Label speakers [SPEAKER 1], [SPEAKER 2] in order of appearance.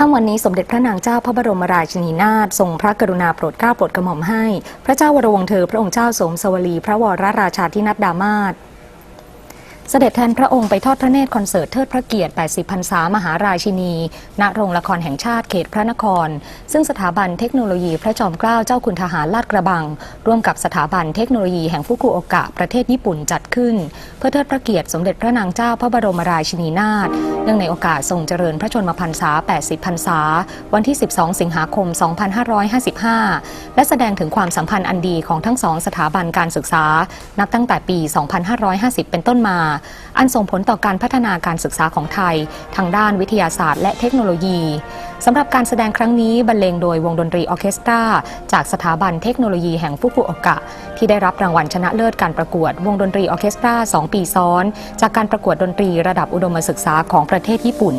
[SPEAKER 1] ค่ำวันนี้สมเด็จพระนางเจ้าพระบรมราชินีนาถทรงพระกรุณาโปรดเกล้าโปรดกระหม่อมให้ พระเจ้าวรวงเธอพระองค์เจ้าสมสวลี พระวรราชาธินัดดามาศเสด็จแทนพระองค์ไปทอดพระเนตรคอนเสิร์ตเทิดพระเกียรติ 80พรรษามหาราชินี ณ โรงละครแห่งชาติเขตพระนคร ซึ่งสถาบันเทคโนโลยีพระจอมเกล้าเจ้าคุณทหารลาดกระบัง ร่วมกับสถาบันเทคโนโลยีแห่งฟุกุโอกะประเทศญี่ปุ่นจัดขึ้น เพื่อเทิดพระเกียรติสมเด็จพระนางเจ้าพระบรมราชินีนาถ นื่องในโอกาสทรงเจริญพระชนมพรรษา 80 พรรษา วันที่ 12 สิงหาคม 2555 และแสดงถึงความสัมพันธ์อันดีของทั้งสองสถาบันการศึกษา นับตั้งแต่ปี 2550 เป็นต้นมา อันส่งผลต่อการพัฒนาการศึกษาของไทย ทางด้านวิทยาศาสตร์และเทคโนโลยีสำหรับการแสดงครั้งนี้บรรเลงโดยวงดนตรีออเคสตราจากสถาบันเทคโนโลยีแห่งฟุกุโอกะ ที่ได้รับรางวัลชนะเลิศการประกวดวงดนตรีออเคสตรา 2 ปีซ้อน จากการประกวดดนตรีระดับอุดมศึกษาของประเทศญี่ปุ่น